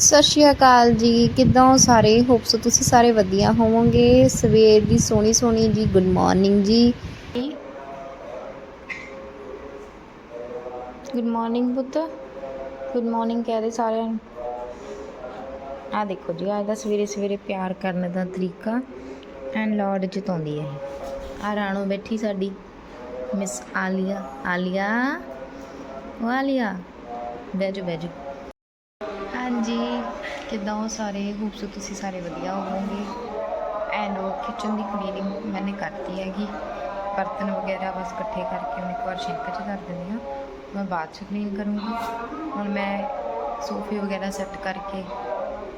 ਸਤਿ ਸ਼੍ਰੀ ਅਕਾਲ ਜੀ। ਕਿੱਦਾਂ ਹੋ ਸਾਰੇ? ਹੋਪਸ ਤੁਸੀਂ ਸਾਰੇ ਵਧੀਆ ਹੋਵੋਗੇ। ਸਵੇਰ ਦੀ ਸੋਹਣੀ ਸੋਹਣੀ ਜੀ ਗੁੱਡ ਮਾਰਨਿੰਗ ਜੀ। ਗੁੱਡ ਮਾਰਨਿੰਗ ਪੁੱਤ। ਗੁੱਡ ਮਾਰਨਿੰਗ ਕਹਦੇ ਸਾਰਿਆਂ ਨੂੰ। ਆ ਦੇਖੋ ਜੀ ਅੱਜ ਦਾ ਸਵੇਰੇ ਸਵੇਰੇ ਪਿਆਰ ਕਰਨ ਦਾ ਤਰੀਕਾ ਐਂਡ ਲਾਡ ਜਤਾਉਂਦੀ ਹੈ। ਆ ਰਾਣੋ ਬੈਠੀ ਸਾਡੀ ਮਿਸ ਆਲੀਆ ਆਲੀਆ, ਉਹ ਆਲੀਆ। ਬੈਜੋ ਬੈਜੋ ਜੀ ਕਿੱਦਾਂ ਹੋ ਸਾਰੇ? ਹੋਪਸ ਤੁਸੀਂ ਸਾਰੇ ਵਧੀਆ ਹੋਵੋਗੇ। ਐਂਡ ਉਹ ਕਿਚਨ ਦੀ ਕਲੀਨਿੰਗ ਮੈਨੇ ਕਰਤੀ ਹੈਗੀ। ਬਰਤਨ ਵਗੈਰਾ ਬਸ ਇਕੱਠੇ ਕਰਕੇ ਹੁਣ ਇੱਕ ਵਾਰ ਸ਼ਿੰਕ 'ਚ ਕਰ ਦਿੰਦੀ ਹਾਂ। ਮੈਂ ਬਾਅਦ 'ਚ ਕਲੀਨ ਕਰੂੰਗੀ। ਹੁਣ ਮੈਂ ਸੋਫੇ ਵਗੈਰਾ ਸੈੱਟ ਕਰਕੇ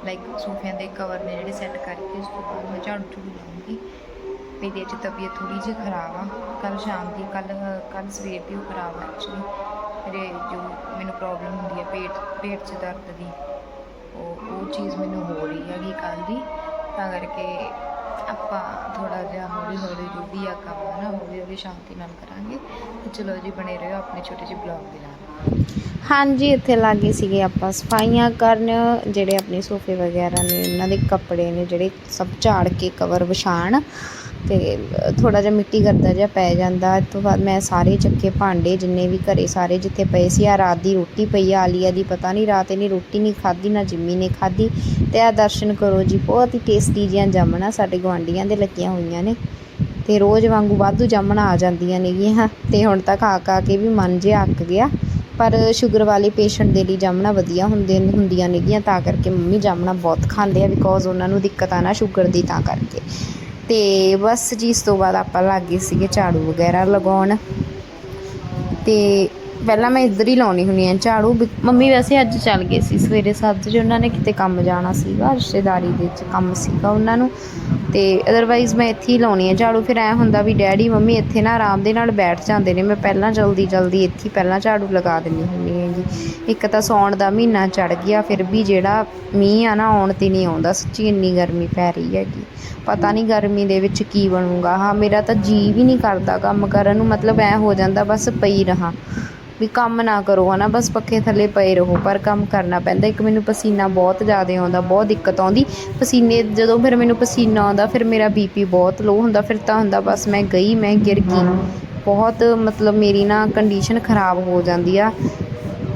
ਲਾਈਕ ਸੋਫਿਆਂ ਦੇ ਕਵਰ ਨੇ ਜਿਹੜੇ ਸੈੱਟ ਕਰਕੇ, ਉਸ ਤੋਂ ਬਾਅਦ ਮੈਂ ਝਾੜੂ ਝੂੜੂ ਲਾਉਂਗੀ ਮੇਰੀ ਅੱਜ ਤਬੀਅਤ ਥੋੜੀ ਜਿਹੀ ਖਰਾਬ ਆ। ਕੱਲ ਸ਼ਾਮ ਦੀ ਕੱਲ ਕੱਲ ਸਵੇਰ ਦੀ ਉਹ ਖਰਾਬ ਆ ਐਕਚੁਅਲੀ ਮੇਰੇ ਜੋ ਮੈਨੂੰ ਪ੍ਰੋਬਲਮ ਹੁੰਦੀ ਹੈ, ਪੇਟ ਪੇਟ 'ਚ ਦਰਦ ਦੀ। ਚੀਜ਼ ਮੈਨੂੰ ਹੋ ਰਹੀ ਹੈਗੀ ਕੱਲ ਦੀ, ਤਾਂ ਕਰਕੇ ਆਪਾਂ ਥੋੜਾ ਜਿਹਾ ਹੌਲੀ ਹੌਲੀ ਜੋ ਵੀ ਆ ਕੰਮ ਹੈ ਨਾ ਹੌਲੀ ਹੌਲੀ ਸ਼ਾਂਤੀ ਨਾਲ ਕਰਾਂਗੇ। ਤੇ ਚਲੋ ਜੀ, ਬਣੇ ਰਹੋ ਆਪਣੇ ਛੋਟੇ ਜਿਹੇ ਬਲੌਗ ਦੇ ਨਾਲ। ਹਾਂਜੀ, ਇੱਥੇ ਲਾਗੇ ਸੀਗੇ ਆਪਾਂ। ਸਫਾਈਆਂ ਕਰਨ, ਜਿਹੜੇ ਆਪਣੇ ਸੋਫੇ ਵਗੈਰਾ ਨੇ, ਉਹਨਾਂ ਦੇ ਕੱਪੜੇ ਨੇ, ਜਿਹੜੇ ਸਭ ਝਾੜ ਕੇ ਕਵਰ ਵਿਛਾਣ, ਤੇ ਥੋੜਾ ਜਿਹਾ ਮਿੱਟੀ ਗਰਦਾ ਜਿਹਾ ਪੈ ਜਾਂਦਾ। ਇਸ ਤੋਂ ਬਾਅਦ ਮੈਂ ਸਾਰੇ ਚੱਕੇ ਭਾਂਡੇ, ਜਿੰਨੇ ਵੀ ਘਰੇ ਸਾਰੇ ਜਿੱਥੇ ਪਏ ਸੀ ਆ ਰਾਤ ਦੀ ਰੋਟੀ ਪਈ ਆ, ਆਲੀਆ ਦੀ, ਪਤਾ ਨਹੀਂ ਰਾਤ ਇਹਨੇ ਰੋਟੀ ਨਹੀਂ ਖਾਧੀ, ਨਾ ਜਿੰਮੀ ਨੇ ਖਾਧੀ। ਤੇ ਆ ਦਰਸ਼ਨ ਕਰੋ ਜੀ, ਬਹੁਤ ਹੀ ਟੇਸਟੀ ਜੀਆਂ ਜਾਮਣਾ ਸਾਡੇ ਗਵਾਂਡੀਆਂ ਦੇ ਲੱਗੀਆਂ ਹੋਈਆਂ ਨੇ। ਤੇ ਰੋਜ਼ ਵਾਂਗੂ ਵਾਧੂ ਜਾਮਣਾ ਆ ਜਾਂਦੀਆਂ ਨੇਗੀਆਂ, ਤੇ ਹੁਣ ਤਾਂ ਖਾ ਖਾ ਕੇ ਵੀ ਮਨ ਜਿਹਾ ਅੱਕ ਗਿਆ। ਪਰ ਸ਼ੂਗਰ ਵਾਲੇ ਪੇਸ਼ੈਂਟ ਦੇ ਲਈ ਜਾਮਣਾ ਵਧੀਆ ਹੁੰਦੇ ਹੁੰਦੀਆਂ ਨੇਗੀਆਂ, ਤਾਂ ਕਰਕੇ ਮੰਮੀ ਜਾਮਣਾ ਬਹੁਤ ਖਾਂਦੇ ਆ ਬਿਕੋਜ਼ ਉਹਨਾਂ ਨੂੰ ਦਿੱਕਤ ਆ ਨਾ ਸ਼ੂਗਰ ਦੀ ਤਾਂ ਕਰਕੇ। ਤੇ ਬਸ ਜੀ, ਇਸ ਤੋਂ ਬਾਅਦ ਆਪਾਂ ਲੱਗ ਗਏ ਸੀਗੇ ਝਾੜੂ ਵਗੈਰਾ ਲਗਾਉਣ। ਤੇ ਪਹਿਲਾਂ ਮੈਂ ਇੱਧਰ ਹੀ ਲਾਉਣੀ ਹੁੰਦੀ ਆ ਝਾੜੂ, ਵੀ- ਮੰਮੀ ਵੈਸੇ ਅੱਜ ਚੱਲ ਗਏ ਸੀ ਸਵੇਰੇ ਸੱਜ ਉਹਨਾਂ ਨੇ ਕਿਤੇ ਕੰਮ ਜਾਣਾ ਸੀਗਾ, ਰਿਸ਼ਤੇਦਾਰੀ ਦੇ ਵਿੱਚ ਕੰਮ ਸੀਗਾ ਉਹਨਾਂ ਨੂੰ। ਤੇ ਅਦਰਵਾਈਜ਼ ਮੈਂ ਇੱਥੇ ਹੀ ਲਾਉਣੀ ਆ ਝਾੜੂ। ਫਿਰ ਐ ਹੁੰਦਾ ਵੀ ਡੈਡੀ, ਮੰਮੀ ਇੱਥੇ ਨਾ ਆਰਾਮ ਦੇ ਨਾਲ ਬੈਠ ਜਾਂਦੇ ਨੇ, ਮੈਂ ਪਹਿਲਾਂ ਜਲਦੀ ਜਲਦੀ ਇੱਥੇ ਹੀ ਪਹਿਲਾਂ ਝਾੜੂ ਲਗਾ ਦਿੰਦੀ ਹੁੰਦੀ ਹੈਗੀ। ਇੱਕ ਤਾਂ ਸੌਣ ਦਾ ਮਹੀਨਾ ਚੜ ਗਿਆ, ਫਿਰ ਵੀ ਜਿਹੜਾ ਮੀਂਹ ਆ ਨਾ, ਆਉਣ ਤੇ ਨਹੀਂ ਆਉਂਦਾ, ਸੱਚੀ ਇੰਨੀ ਗਰਮੀ ਪੈ ਰਹੀ ਹੈਗੀ। ਪਤਾ ਨਹੀਂ ਗਰਮੀ ਦੇ ਵਿੱਚ ਕੀ ਬਣੂਗਾ। ਹਾਂ ਮੇਰਾ ਤਾਂ ਜੀ ਵੀ ਨਹੀਂ ਕਰਦਾ ਕੰਮ ਕਰਨ ਨੂੰ ਮਤਲਬ ਐ ਹੋ ਜਾਂਦਾ ਬਸ ਪਈ ਰਹਾ। ਵੀ ਕੰਮ ਨਾ ਕਰੋ ਹਨਾ ਬਸ ਪੱਖੇ ਥੱਲੇ ਪਏ ਰਹੋ ਪਰ ਕੰਮ ਕਰਨਾ ਪੈਂਦਾ। ਇੱਕ ਮੈਨੂੰ ਪਸੀਨਾ ਬਹੁਤ ਜ਼ਿਆਦਾ ਆਉਂਦਾ ਬਹੁਤ ਦਿੱਕਤ ਆਉਂਦੀ। ਪਸੀਨੇ ਜਦੋਂ ਫਿਰ ਮੈਨੂੰ ਪਸੀਨਾ ਆਉਂਦਾ ਫਿਰ ਮੇਰਾ ਬੀਪੀ ਬਹੁਤ ਲੋ ਹੁੰਦਾ ਫਿਰ ਤਾਂ ਹੁੰਦਾ ਬਸ ਮੈਂ ਗਈ ਮੈਂ ਗਿਰ ਗਈ। ਬਹੁਤ ਮਤਲਬ ਮੇਰੀ ਨਾ ਕੰਡੀਸ਼ਨ ਖਰਾਬ ਹੋ ਜਾਂਦੀ ਆ।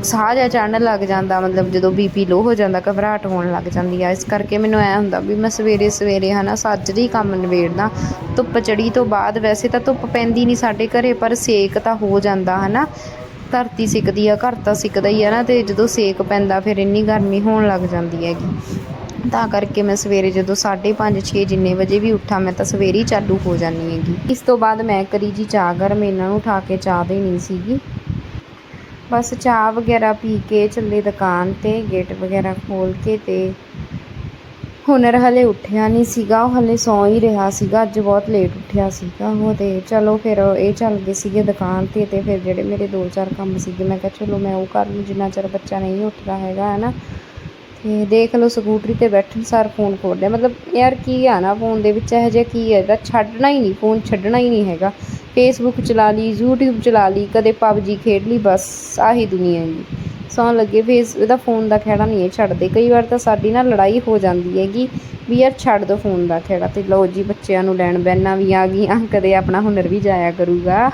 ਸਾਹ ਜਿਹਾ ਚੜਨ ਲੱਗ ਜਾਂਦਾ, ਮਤਲਬ ਜਦੋਂ ਬੀਪੀ ਲੋ ਹੋ ਜਾਂਦਾ, ਘਬਰਾਹਟ ਹੋਣ ਲੱਗ ਜਾਂਦੀ ਆ। ਇਸ ਕਰਕੇ ਮੈਨੂੰ ਐ ਹੁੰਦਾ ਵੀ ਮੈਂ ਸਵੇਰੇ ਸਵੇਰੇ ਹਨਾ ਸੱਜਰੀ ਹੀ ਕੰਮ ਨਿਬੇੜਦਾ। ਧੁੱਪ ਚੜੀ ਤੋਂ ਬਾਅਦ ਵੈਸੇ ਤਾਂ ਧੁੱਪ ਪੈਂਦੀ ਨਹੀਂ ਸਾਡੇ ਘਰੇ, ਪਰ ਸੇਕ ਤਾਂ ਹੋ ਜਾਂਦਾ ਹਨਾ। ਧਰਤੀ ਸਿੱਕਦੀ ਆ, ਘਰ ਤਾਂ ਸਿੱਕਦਾ ਹੀ ਆ ਨਾ, ਤੇ ਜਦੋਂ ਸੇਕ ਪੈਂਦਾ ਫਿਰ ਇੰਨੀ ਗਰਮੀ ਹੋਣ ਲੱਗ ਜਾਂਦੀ ਹੈਗੀ। ਤਾਂ ਕਰਕੇ ਮੈਂ ਸਵੇਰੇ ਜਦੋਂ 5:30 6 ਜਿੰਨੇ ਵਜੇ ਵੀ ਉੱਠਾਂ, ਮੈਂ ਤਾਂ ਸਵੇਰੇ ਹੀ ਚਾਲੂ ਹੋ ਜਾਂਦੀ ਹੈਗੀ। ਇਸ ਤੋਂ ਬਾਅਦ ਮੈਂ ਕਰੀ ਜੀ ਚਾਹ ਗਰਮ ਇਹਨਾਂ ਨੂੰ ਉਠਾ ਕੇ ਚਾਹ ਦੇਣੀ ਸੀਗੀ। ਬਸ ਚਾਹ ਵਗੈਰਾ ਪੀ ਕੇ ਚੱਲੇ ਦੁਕਾਨ ਤੇ, ਗੇਟ ਵਗੈਰਾ ਖੋਲ ਕੇ ਤੇ ਹੁਨਰ ਹਲੇ ਉੱਠਿਆ ਨਹੀਂ ਸੀਗਾ, ਉਹ ਹਲੇ ਸੌਂ ਹੀ ਰਿਹਾ ਸੀਗਾ, ਅੱਜ ਬਹੁਤ ਲੇਟ ਉੱਠਿਆ ਸੀਗਾ ਉਹ ਤੇ ਚਲੋ ਫਿਰ ਇਹ ਚੱਲ ਗਏ ਸੀਗੇ ਦੁਕਾਨ ਤੇ ਤੇ ਫਿਰ ਜਿਹੜੇ ਮੇਰੇ ਦੋ ਚਾਰ ਕੰਮ ਸੀਗੇ, ਮੈਂ ਕਿਹਾ ਚਲੋ ਮੈਂ ਉਹ ਕਰ ਲੂੰ ਜਿੰਨਾ ਚਿਰ ਬੱਚਾ ਨਹੀਂ ਉੱਠਦਾ ਹੈਗਾ ਹੈ ਨਾ ਤੇ ਦੇਖ ਲਓ ਸਕੂਟਰੀ ਤੇ ਬੈਠਣ ਸਾਰ ਫੋਨ ਖੋਲ ਲਿਆ, ਮਤਲਬ ਯਾਰ ਕੀ ਆ ਨਾ, ਫੋਨ ਦੇ ਵਿੱਚ ਇਹੋ ਜਿਹਾ ਕੀ ਹੈ ਇਹਦਾ ਛੱਡਣਾ ਹੀ ਨਹੀਂ, ਫੋਨ ਛੱਡਣਾ ਹੀ ਨਹੀਂ ਹੈਗਾ। ਫੇਸਬੁੱਕ ਚਲਾ ਲਈ ਯੂਟਿਊਬ ਚਲਾ ਲਈ, ਕਦੇ ਪਬਜੀ ਖੇਡ ਲਈ, ਬਸ ਆਹੀ ਦੁਨੀਆ ਜੀ। ਸੌਂ ਲੱਗੇ ਫੇਸ ਇਹਦਾ ਫੋਨ ਦਾ ਖਹਿੜਾ ਨਹੀਂ ਇਹ ਛੱਡਦੇ। ਕਈ ਵਾਰ ਤਾਂ ਸਾਡੀ ਨਾ ਲੜਾਈ ਹੋ ਜਾਂਦੀ ਹੈਗੀ ਵੀ ਯਾਰ ਛੱਡ ਦੋ ਫੋਨ ਦਾ ਖਹਿੜਾ ਤੇ ਲਓ ਜੀ, ਬੱਚਿਆਂ ਨੂੰ ਲੈਣ ਬੈਨਾਂ ਵੀ ਆ ਗਈਆਂ, ਕਦੇ ਆਪਣਾ ਹੁਨਰ ਵੀ ਜਾਇਆ ਕਰੂਗਾ।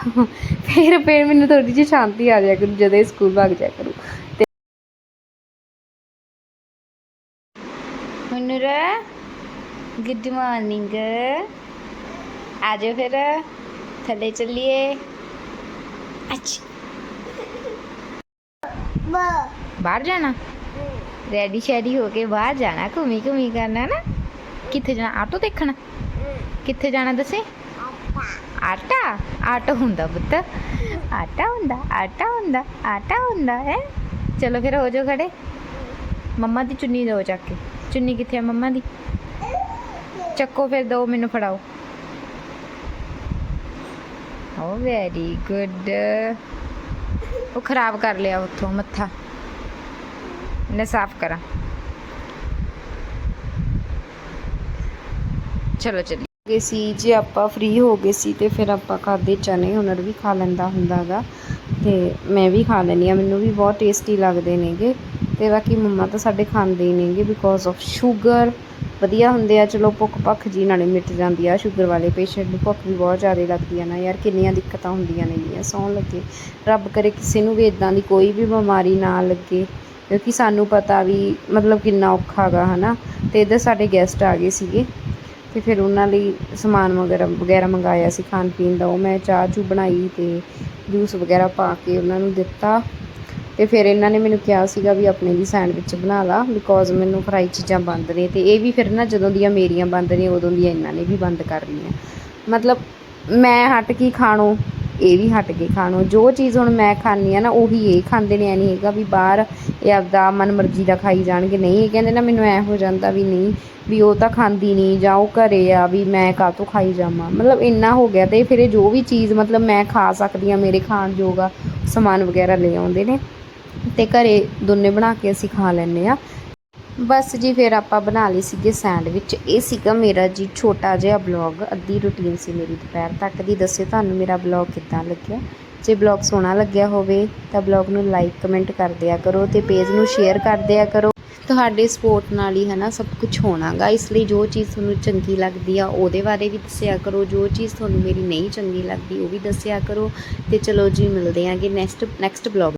ਫਿਰ ਫਿਰ ਮੈਨੂੰ ਥੋੜੀ ਜਿਹੀ ਸ਼ਾਂਤੀ ਆ ਜਾਇਆ ਕਰੂ, ਜਦੋਂ ਸਕੂਲ ਭੱਗ ਜਾਇਆ ਕਰੂ। ਤੇ ਹੁਨਰ ਗੁੱਡ ਮਾਰਨਿੰਗ ਆ ਫਿਰ। ਥੱਲੇ ਚੱਲੀਏ। ਅੱਛਾ। ਬਾਹਰ ਜਾਣਾ? ਰੈਡੀ ਸ਼ੈਡੀ ਹੋ ਕੇ ਬਾਹਰ ਜਾਣਾ, ਘੁੰਮੀ ਘੁੰਮੀ ਕਰਨਾ ਨਾ। ਕਿੱਥੇ ਜਾਣਾ? ਆਟੋ ਦੇਖਣਾ। ਕਿੱਥੇ ਜਾਣਾ ਦੱਸੇ? ਆਟਾ। ਆਟੋ ਹੁੰਦਾ ਪੁੱਤ। ਆਟਾ ਹੁੰਦਾ ਆਟਾ ਹੁੰਦਾ ਆਟਾ ਹੁੰਦਾ, ਹੈ। ਚਲੋ ਫਿਰ ਹੋ ਜਾਓ ਖੜੇ। ਮੰਮਾ ਦੀ ਚੁੰਨੀ ਦਿਓ ਚੱਕ ਕੇ। ਚੁੰਨੀ ਕਿੱਥੇ ਆ ਮੰਮਾ ਦੀ? ਚੱਕੋ ਫਿਰ ਦੋ, ਮੈਨੂੰ ਫੜਾਓ। ਓ ਵੈਰੀ ਗੁੱਡ ਉਹ ਖਰਾਬ ਕਰ ਲਿਆ ਉੱਥੋਂ ਮੱਥਾ। ਨੇ ਸਾਫ਼ ਕਰਾਂ। ਚਲੋ ਚੱਲੀ। ਗਏ ਸੀ, ਜੇ ਆਪਾਂ ਫ੍ਰੀ ਹੋ ਗਏ ਸੀ ਤੇ ਫਿਰ ਆਪਾਂ ਖਾਦੇ ਚਨੇ ਹੁਨਰ ਵੀ ਖਾ ਲੈਂਦਾ ਹੁੰਦਾਗਾ ਤੇ ਮੈਂ ਵੀ ਖਾ ਲੈਂਦੀ ਆ ਮੈਨੂੰ ਵੀ ਬਹੁਤ ਟੇਸਟੀ ਲੱਗਦੇ ਨੇਗੇ। ਤੇ ਬਾਕੀ ਮੰਮਾ ਤਾਂ ਸਾਡੇ ਖਾਂਦੇ ਹੀ ਨੇਗੇ ਬਿਕੋਜ਼ ਆਫ ਸ਼ੂਗਰ ਵਧੀਆ ਹੁੰਦੇ ਆ, ਚਲੋ ਭੁੱਖ ਭੱਖ ਜੀ ਨਾਲੇ ਮਿਟ ਜਾਂਦੀ ਆ। ਸ਼ੂਗਰ ਵਾਲੇ ਪੇਸ਼ੈਂਟ ਨੂੰ ਭੁੱਖ ਵੀ ਬਹੁਤ ਜ਼ਿਆਦਾ ਲੱਗਦੀ ਆ ਨਾ ਯਾਰ, ਕਿੰਨੀਆਂ ਦਿੱਕਤਾਂ ਹੁੰਦੀਆਂ ਨੇਗੀਆਂ ਸੌਣ ਲੱਗੇ। ਰੱਬ ਕਰੇ ਕਿਸੇ ਨੂੰ ਵੀ ਇਦਾਂ ਦੀ ਕੋਈ ਵੀ ਬਿਮਾਰੀ ਨਾ ਲੱਗੇ, ਕਿਉਂਕਿ ਸਾਨੂੰ ਪਤਾ ਵੀ ਮਤਲਬ ਕਿੰਨਾ ਔਖਾ ਗਾ, ਹਨਾ। ਤੇ ਇੱਧਰ ਸਾਡੇ ਗੈਸਟ ਆ ਗਏ ਸੀਗੇ। ਤੇ ਫਿਰ ਉਹਨਾਂ ਲਈ ਸਮਾਨ ਵਗੈਰਾ ਵਗੈਰਾ ਮੰਗਾਇਆ ਸੀ ਖਾਣ ਪੀਣ ਦਾ। ਉਹ ਮੈਂ ਚਾਹ ਚੂ ਬਣਾਈ ਤੇ ਜੂਸ ਵਗੈਰਾ ਪਾ ਕੇ ਉਹਨਾਂ ਨੂੰ ਦਿੱਤਾ। ਤੇ ਫਿਰ ਇਹਨਾਂ ਨੇ ਮੈਨੂੰ ਕਿਹਾ ਸੀਗਾ ਵੀ ਆਪਣੇ ਲਈ ਸੈਂਡਵਿਚ ਬਣਾ ਲਾ ਬਿਕੋਜ਼ ਮੈਨੂੰ ਫਰਾਈ ਚੀਜ਼ਾਂ ਬੰਦ ਨੇ। ਤੇ ਇਹ ਵੀ ਫਿਰ ਨਾ ਜਦੋਂ ਦੀਆਂ ਮੇਰੀਆਂ ਬੰਦ ਨੇ, ਉਦੋਂ ਦੀਆਂ ਇਹਨਾਂ ਨੇ ਵੀ ਬੰਦ ਕਰ ਲਈਆਂ। ਮਤਲਬ ਮੈਂ ਹਟ ਕੇ ਖਾਣੋ, ਇਹ ਵੀ ਹਟ ਕੇ ਖਾਣੋ। ਜੋ ਚੀਜ਼ ਹੁਣ ਮੈਂ ਖਾਂਦੀ ਆ ਨਾ, ਉਹੀ ਇਹ ਖਾਂਦੇ ਨੇ। ਐ ਨਹੀਂ ਹੈਗਾ ਵੀ ਬਾਹਰ ਇਹ ਆਪਦਾ ਮਨ ਮਰਜ਼ੀ ਦਾ ਖਾਈ ਜਾਣਗੇ। ਨਹੀਂ, ਇਹ ਕਹਿੰਦੇ ਨਾ ਮੈਨੂੰ ਐ ਹੋ ਜਾਂਦਾ ਵੀ ਨਹੀਂ ਵੀ ਉਹ ਤਾਂ ਖਾਂਦੀ ਨਹੀਂ ਜਾਂ ਉਹ ਘਰੇ ਆ ਵੀ ਮੈਂ ਕਾਹਤੋਂ ਖਾਈ ਜਾਵਾਂ। ਮਤਲਬ ਇੰਨਾ ਹੋ ਗਿਆ ਤੇ ਫਿਰ ਇਹ ਜੋ ਵੀ ਚੀਜ਼ ਮਤਲਬ ਮੈਂ ਖਾ ਸਕਦੀ ਆ ਮੇਰੇ ਖਾਣ ਜੋਗਾ ਸਮਾਨ ਵਗੈਰਾ ਲੈ ਆਉਂਦੇ ਨੇ ਤੇ ਘਰੇ ਦੋਨੇ ਬਣਾ ਕੇ ਅਸੀਂ ਖਾ ਲੈਂਦੇ ਆ ਬਸ ਜੀ, ਫਿਰ ਆਪਾਂ ਬਣਾ ਲਈ ਸੀਗੇ ਸੈਂਡਵਿਚ। ਇਹ ਸੀਗਾ ਮੇਰਾ ਜੀ ਛੋਟਾ ਜਿਹਾ ਬਲੌਗ ਅੱਧੀ ਰੁਟੀਨ ਸੀ ਮੇਰੀ ਦੁਪਹਿਰ ਤੱਕ ਦੀ। ਦੱਸਿਓ ਤੁਹਾਨੂੰ ਮੇਰਾ ਬਲੌਗ ਕਿੱਦਾਂ ਲੱਗਿਆ? ਜੇ ਬਲੌਗ ਸੋਹਣਾ ਲੱਗਿਆ ਹੋਵੇ ਤਾਂ ਬਲੌਗ ਨੂੰ ਲਾਈਕ ਕਮੈਂਟ ਕਰ ਦਿਆ ਕਰੋ ਤੇ ਪੇਜ ਨੂੰ ਸ਼ੇਅਰ ਕਰ ਦਿਆ ਕਰੋ। ਤੁਹਾਡੇ ਸਪੋਰਟ ਨਾਲ ਹੀ ਹੈ ਨਾ ਸਭ ਕੁਝ ਹੋਣਾਗਾ। ਇਸ ਲਈ ਜੋ ਚੀਜ਼ ਤੁਹਾਨੂੰ ਚੰਗੀ ਲੱਗਦੀ ਆ, ਉਹਦੇ ਬਾਰੇ ਵੀ ਦੱਸਿਆ ਕਰੋ। ਜੋ ਚੀਜ਼ ਤੁਹਾਨੂੰ ਮੇਰੀ ਨਹੀਂ ਚੰਗੀ ਲੱਗਦੀ, ਉਹ ਵੀ ਦੱਸਿਆ ਕਰੋ। ਤੇ ਚਲੋ ਜੀ, ਮਿਲਦੇ ਆਂਗੇ ਨੈਕਸਟ ਨੈਕਸਟ ਬਲੌਗ